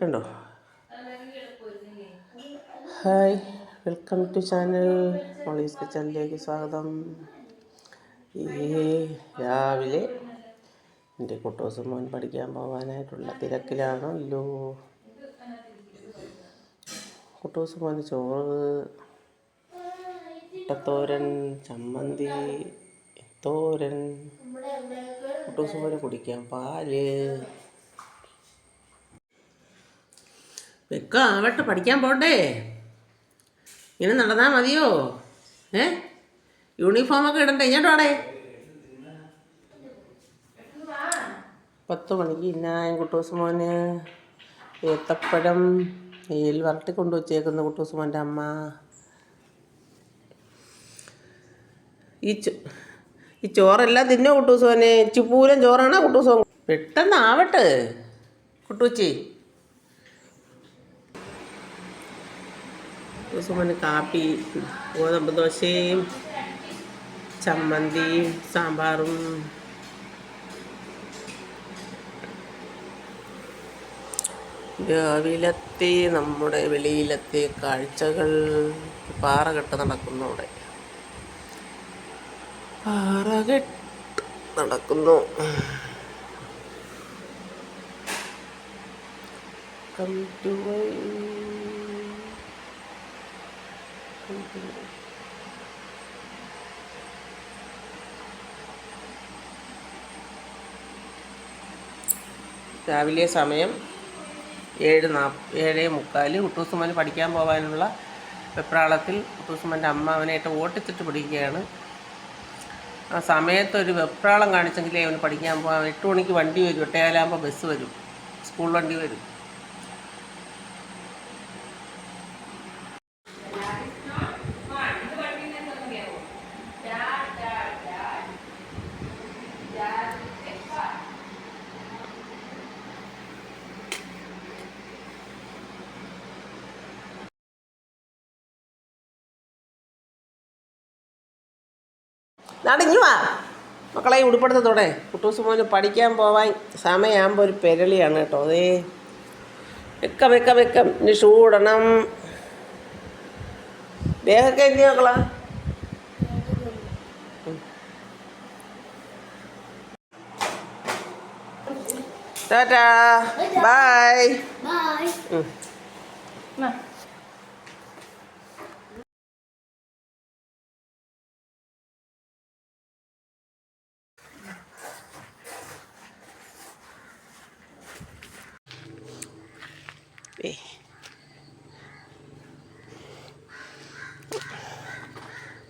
കണ്ടോ hi welcome to channel Molly's കിച്ചണിലേക്ക് സ്വാഗതം. ഈ രാവിലെ എന്റെ കുട്ടോസും മോൻ പഠിക്കാൻ പോകാനായിട്ടുള്ള തിരക്കിലാണല്ലോ കുട്ടൂസ് മോന് ചോറ് മുട്ടത്തോരൻ ചമ്മന്തി തോരൻ. കുട്ടൂസ് മോനെ കുടിക്കാൻ പാൽ. വെക്ക ആവട്ടെ പഠിക്കാൻ പോണ്ടേ? ഇങ്ങനെ നടന്നാൽ മതിയോ? ഏ? യൂണിഫോമൊക്കെ ഇടണ്ടേ? ഇങ്ങോട്ട് വാടേ. പത്ത് മണിക്ക് ഇന്നായ കുട്ടൂസ് മോന്. ഏത്തപ്പഴം നെയ്യിൽ വരട്ടി കൊണ്ടു വച്ചേക്കുന്ന കുട്ടൂസ് മോന്റെ അമ്മ. ഈ ഈ ചോറെല്ലാം തിന്നോ കുട്ടൂസ് മോനെ? ചുപ്പൂരം ചോറാണോ കുട്ടൂസ് പെട്ടെന്ന് ആവട്ടെ കുട്ടൂച്ചി കുസുമന് കാപ്പി ഗോതമ്പ് ദോശയും ചമ്മന്തിയും സാമ്പാറും. രാവിലത്തെ നമ്മുടെ വെളിയിലത്തെ കാഴ്ചകൾ പാറകെട്ട് നടക്കുന്നു അവിടെ. പാറകെട്ട് നടക്കുന്നു. കം ടു രാവിലെ സമയം ഏഴ് നാ ഏഴ് മുക്കാൽ കുട്ടൂസുമന് പഠിക്കാൻ പോകാനുള്ള വെപ്രാളത്തിൽ കുട്ടൂസുമന്റെ അമ്മ അവനായിട്ട് ഓട്ടിച്ചിട്ട് പിടിക്കുകയാണ്. ആ സമയത്തൊരു വെപ്രാളം കാണിച്ചെങ്കിലേ അവന് പഠിക്കാൻ പോകാൻ എട്ട് മണിക്ക് വണ്ടി വരും. എട്ടേകാലാകുമ്പോൾ ബസ് വരും. സ്കൂൾ വണ്ടി വരും. നടഞ്ഞു വാ മക്കളെ ഉടുപ്പെടുത്തത്തോടെ കുട്ടൂസ് മോന് പഠിക്കാൻ പോവാൻ സമയമാകുമ്പോൾ ഒരു പെരളിയാണ് കേട്ടോ. അതേ വെക്ക വെക്ക വെക്കം. ഇനി ഷൂ ഇടണം ദേഹമൊക്കെ എന്തി മക്കളാ? ടാറ്റാ. Bye Bye.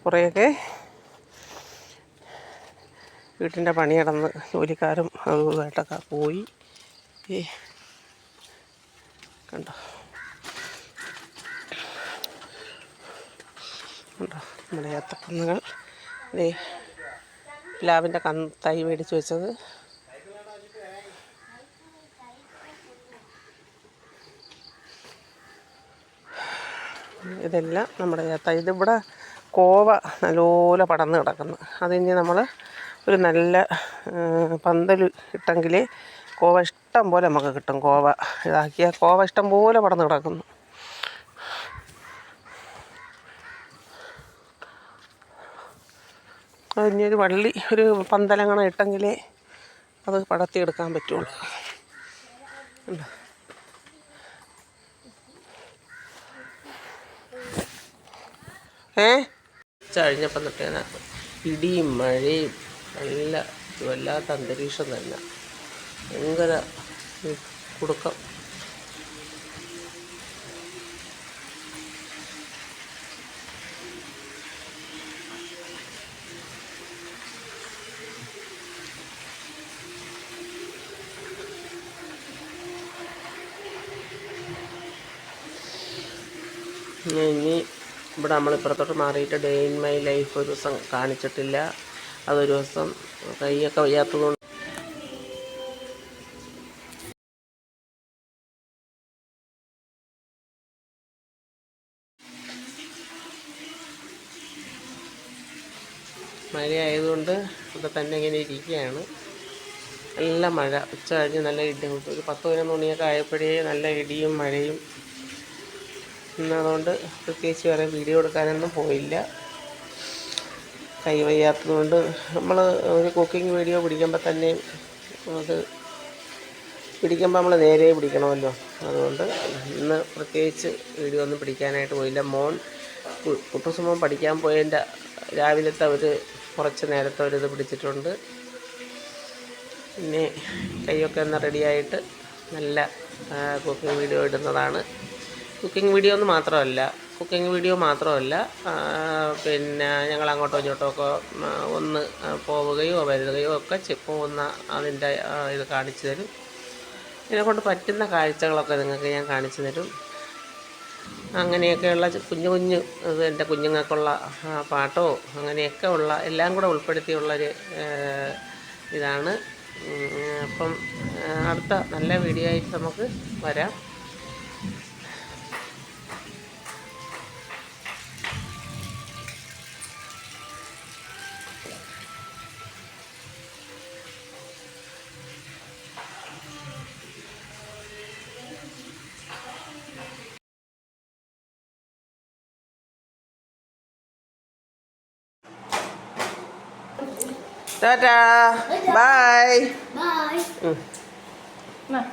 കുറേയൊക്കെ വീട്ടിന്റെ പണി കിടന്ന് ജോലിക്കാരും അതുമായിട്ടൊക്കെ പോയി. കണ്ടോ? കണ്ടോ? നമ്മുടെ ഏത്തക്കന്നുകൾ പ്ലാവിന്റെ കന്ന് തൈ മേടിച്ച് വെച്ചത്. ഇതെല്ലാം നമ്മുടെ ഏത്ത ഇതിവിടെ കോവ നല്ലപോലെ പടന്ന് കിടക്കുന്നു. അതിനി നമ്മൾ ഒരു നല്ല പന്തൽ ഇട്ടെങ്കിൽ കോവ ഇഷ്ടം പോലെ നമുക്ക് കിട്ടും. കോവ ഇതാക്കിയ കോവ ഇഷ്ടം പോലെ പടന്ന് കിടക്കുന്നു. അതിനി ഒരു വള്ളി ഒരു പന്തലങ്ങനെ ഇട്ടെങ്കിലേ അത് പടർത്തിയെടുക്കാൻ പറ്റുള്ളൂ. ഏ? കഴിഞ്ഞപ്പം തൊട്ടേന ഇടിയും മഴയും നല്ല വല്ലാത്ത അന്തരീക്ഷം തന്നെ. ഭയങ്കര കുടുക്കം. ഇനി ഇവിടെ നമ്മൾ ഇപ്പുറത്തോട്ട് മാറിയിട്ട് ഡേ ഇൻ മൈ ലൈഫ് ഒരു ദിവസം കാണിച്ചിട്ടില്ല. അതൊരു ദിവസം കൈയൊക്കെ വയ്യാത്തതുകൊണ്ട് മഴയായതുകൊണ്ട് ഇവിടെ തന്നെ ഇങ്ങനെ ഇരിക്കുകയാണ്. നല്ല മഴ. ഉച്ച കഴിഞ്ഞ് നല്ല ഇടിയും ഒരു പത്ത് പതിനൊന്ന് മണിയൊക്കെ ആയപ്പോഴേ നല്ല ഇടിയും മഴയും എന്നതുകൊണ്ട് പ്രത്യേകിച്ച് വേറെ വീഡിയോ എടുക്കാനൊന്നും പോയില്ല. കൈ വയ്യാത്തതുകൊണ്ട് നമ്മൾ ഒരു കുക്കിംഗ് വീഡിയോ പിടിക്കുമ്പോൾ തന്നെ അത് പിടിക്കുമ്പോൾ നമ്മൾ നേരെ പിടിക്കണമല്ലോ. അതുകൊണ്ട് ഇന്ന് പ്രത്യേകിച്ച് വീഡിയോ ഒന്നും പിടിക്കാനായിട്ട് പോയില്ല. മോൻ കു- കുട്ടുസുമോൻ പഠിക്കാൻ പോയതിന്റെ രാവിലത്തെ ഒരു കുറച്ച് നേരത്തെ അവരിത് പിടിച്ചിട്ടുണ്ട്. പിന്നെ കൈയൊക്കെ ഒന്ന് റെഡിയായിട്ട് നല്ല കുക്കിംഗ് വീഡിയോ ഇടുന്നതാണ്. കുക്കിംഗ് വീഡിയോ എന്ന് മാത്രമല്ല കുക്കിംഗ് വീഡിയോ മാത്രമല്ല പിന്നെ ഞങ്ങൾ അങ്ങോട്ടോ ഇങ്ങോട്ടോ ഒക്കെ ഒന്ന് പോവുകയോ വരുകയോ ഒക്കെ പോകുന്ന അതിന്റെ ഇത് കാണിച്ചു തരും. ഇതിനെ കൊണ്ട് പറ്റുന്ന കാഴ്ചകളൊക്കെ നിങ്ങൾക്ക് ഞാൻ കാണിച്ചു തരും. അങ്ങനെയൊക്കെയുള്ള കുഞ്ഞു കുഞ്ഞു എന്റെ കുഞ്ഞുങ്ങൾക്കുള്ള പാട്ടോ അങ്ങനെയൊക്കെ ഉള്ള എല്ലാം കൂടെ ഉൾപ്പെടുത്തിയുള്ളൊരു ഇതാണ്. അപ്പം അടുത്ത നല്ല വീഡിയോ ആയിട്ട് നമുക്ക് വരാം. Tata bye. Nah.